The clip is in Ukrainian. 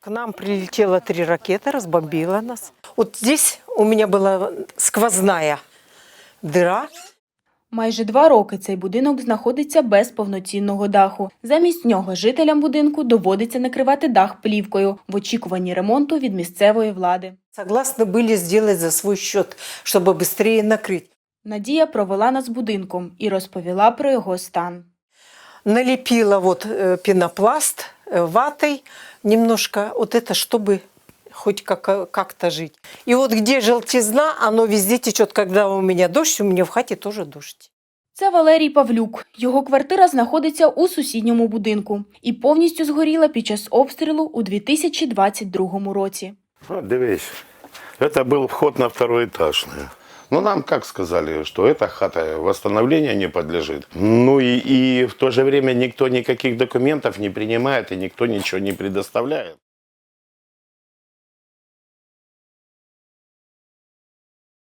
К нам прилетело три ракеты, разбомбило нас. Вот здесь у меня была сквозная дыра. Майже два роки цей будинок знаходиться без повноцінного даху. Замість нього жителям будинку доводиться накривати дах плівкою в очікуванні ремонту від місцевої влади. Согласны были сделать за свой счет, чтобы быстрее накрыть. Надія провела нас будинком і розповіла про його стан. Налепила вот э, пенопласт э, ватой немножко, вот это, чтобы хоть как- как-то жить. И вот где желтизна, оно везде течет. Когда у меня дождь, у меня в хате тоже дождь. Це Валерій Павлюк. Його квартира знаходиться у сусідньому будинку і повністю згоріла під час обстрілу у 2022 році. Вот, дивись, это был вход на второй этаж. Ну, нам как сказали, что эта хата восстановления не подлежит. Ну и, и в то же время никто никаких документов не принимает и никто ничего не предоставляет.